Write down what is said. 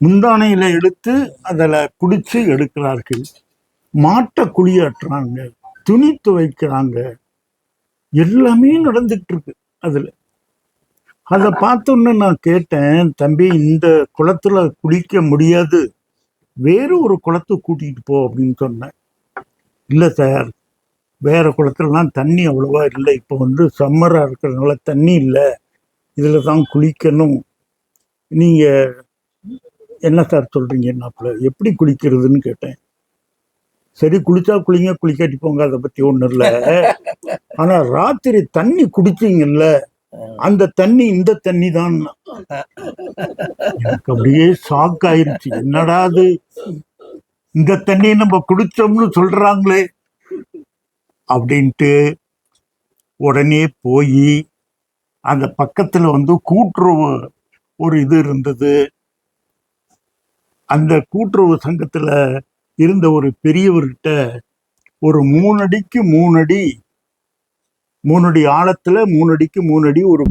முந்தானையில எடுத்து அதில் குடிச்சு எடுக்கிறார்கள். மாட்டை குளியாட்டுறாங்க துணி துவைக்கிறாங்க. எல்லாமே நடந்துகிட்டு இருக்கு அதில். அதை பார்த்தோன்னு நான் கேட்டேன் தம்பி இந்த குளத்துல குளிக்க முடியாது. வேறு ஒரு குளத்தை கூட்டிகிட்டு போ அப்படின்னு சொன்னேன். இல்லை சார் வேறு குளத்துலலாம் தண்ணி அவ்வளோவா இல்லை. இப்போ வந்து சம்மராக இருக்கிறதுனால தண்ணி இல்லை. இதில் தான் குளிக்கணும். நீங்கள் என்ன சார் சொல்கிறீங்கன்னாப்புல எப்படி குளிக்கிறதுன்னு கேட்டேன். சரி குளிச்சா குளிங்க குளிக்காட்டி போங்க அதை பற்றி ஒன்றும் இல்லை. ஆனால் ராத்திரி தண்ணி குடிச்சிங்கல்ல அந்த தண்ணி இந்த தண்ணி தான். எனக்கு அப்படியே ஷாக் ஆயிருச்சு. என்னடா அது? இந்த தண்ணியை நம்ம குடிச்சோம்னு சொல்றாங்களே. அப்படின்ட்டு உடனே போய் அந்த பக்கத்தில் வந்து கூட்டுறவு ஒரு இது இருந்தது. அந்த கூட்டுறவு சங்கத்துல இருந்த ஒரு பெரியவர்கிட்ட ஒரு மூணு அடிக்கு மூணு அடி மூணு அடி ஆழத்துல மூணு அடிக்கு மூணு அடி ஒரு